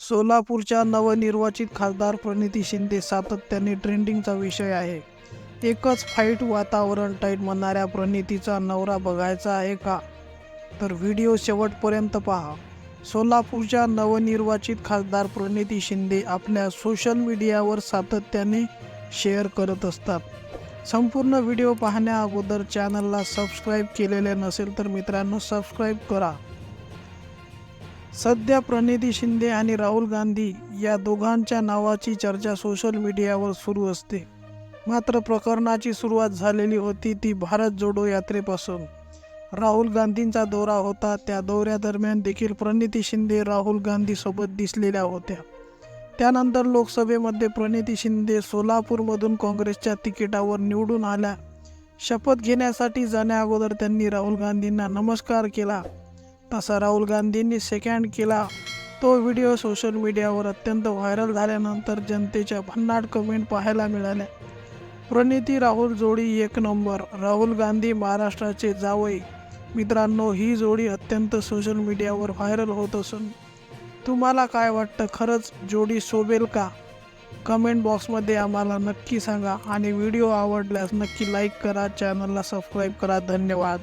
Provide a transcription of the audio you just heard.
सोलापूरच्या नवनिर्वाचित खासदार प्रणिती शिंदे सातत्याने ट्रेंडिंगचा विषय आहे. एकच फाईट वातावरण टाईट म्हणणाऱ्या प्रणितीचा नवरा बघायचा आहे का? तर व्हिडिओ शेवटपर्यंत पहा. सोलापूरच्या नवनिर्वाचित खासदार प्रणिती शिंदे आपल्या सोशल मीडियावर सातत्याने शेअर करत असतात. संपूर्ण व्हिडिओ पाहण्या अगोदर चॅनलला सबस्क्राईब केलेले नसेल तर मित्रांनो सबस्क्राईब करा. सध्या प्रणिती शिंदे आणि राहुल गांधी या दोघांच्या नावाची चर्चा सोशल मीडियावर सुरू असते. मात्र प्रकरणाची सुरुवात झालेली होती ती भारत जोडो यात्रेपासून. राहुल गांधींचा दौरा होता त्या दौऱ्यादरम्यान देखील प्रणिती शिंदे राहुल गांधीसोबत दिसलेल्या होत्या. त्यानंतर लोकसभेमध्ये प्रणिती शिंदे सोलापूरमधून काँग्रेसच्या तिकिटावर निवडून आल्या. शपथ घेण्यासाठी जाण्याअगोदर त्यांनी राहुल गांधींना नमस्कार केला. तसा राहुल गांधींनी सेकंड केला. तो व्हिडिओ सोशल मीडियावर अत्यंत व्हायरल झाल्यानंतर जनतेच्या भन्नाट कमेंट पाहायला मिळाल्या. प्रणिती राहुल जोडी एक नंबर राहुल गांधी महाराष्ट्राचे जावई. मित्रांनो ही जोडी अत्यंत सोशल मीडियावर व्हायरल होत असून तुम्हाला काय वाटतं? खरंच जोडी शोभेल का? कमेंट बॉक्समध्ये आम्हाला नक्की सांगा आणि व्हिडिओ आवडल्यास नक्की लाईक करा चॅनलला सबस्क्राईब करा. धन्यवाद.